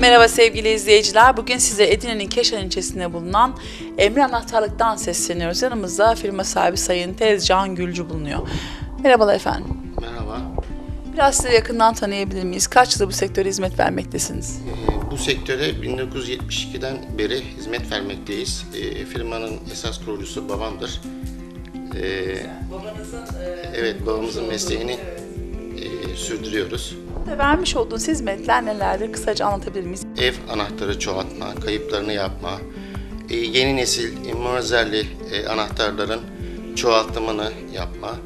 Merhaba sevgili izleyiciler. Bugün size Edirne'nin Keşan ilçesinde bulunan Emre Anahtarlık'tan sesleniyoruz. Yanımızda firma sahibi Sayın Tezcan Gülcü bulunuyor. Merhabalar efendim. Merhaba. Biraz sizi yakından tanıyabilir miyiz? Kaç yıldır bu sektöre hizmet vermektesiniz? Ee, Bu sektöre 1972'den beri hizmet vermekteyiz. Ee, Firmanın esas kurucusu babamdır. Ee, Babanızın Evet, babamızın mesleğini e, sürdürüyoruz. vermiş olduğunuz hizmetler nelerdir? Kısaca anlatabilir miyiz? Ev anahtarı çoğaltma, kayıplarını yapma, e, yeni nesil e, Morazerli e, anahtarların çoğaltımını yapma,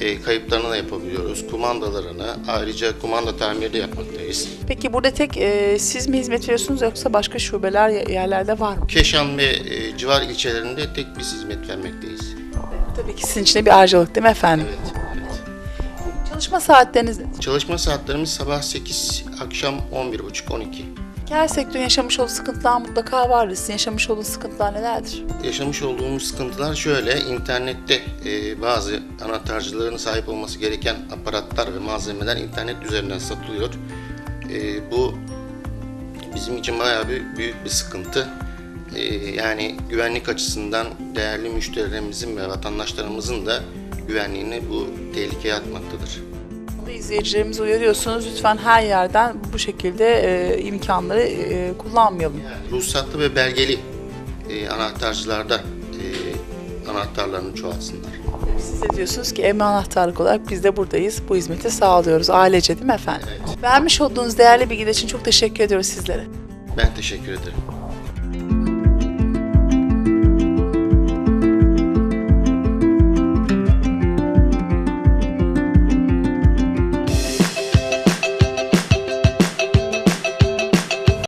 e, kayıplarını da yapabiliyoruz. Kumandalarını, ayrıca kumanda tamiri de yapmaktayız. Peki burada tek e, siz mi hizmet veriyorsunuz yoksa başka şubeler yerlerde var mı? Keşan ve e, civar ilçelerinde tek biz hizmet vermekteyiz. Tabii ki sizin için de bir ayrıcalık değil mi efendim? Evet. Çalışma saatleriniz nedir? Çalışma saatlerimiz sabah 8, akşam 11.30-12. Her sektörün yaşamış olduğu sıkıntılar mutlaka vardır. Sizin yaşamış olduğunuz sıkıntılar nelerdir? Yaşamış olduğumuz sıkıntılar şöyle, internette e, bazı anahtarcıların sahip olması gereken aparatlar ve malzemeler internet üzerinden satılıyor. E, bu bizim için bayağı bir büyük bir sıkıntı. E, yani güvenlik açısından değerli müşterilerimizin ve vatandaşlarımızın da güvenliğini bu tehlikeye atmaktadır. İzleyicilerimizi uyarıyorsunuz. Lütfen her yerden bu şekilde e, imkanları e, kullanmayalım. Ruhsatlı ve belgeli e, anahtarcılarda e, anahtarlarını çoğaltsınlar. Siz de diyorsunuz ki Emre Anahtarlık olarak biz de buradayız. Bu hizmeti sağlıyoruz. Ailece değil mi efendim? Vermiş olduğunuz değerli bilgiler için çok teşekkür ediyoruz sizlere. Ben teşekkür ederim.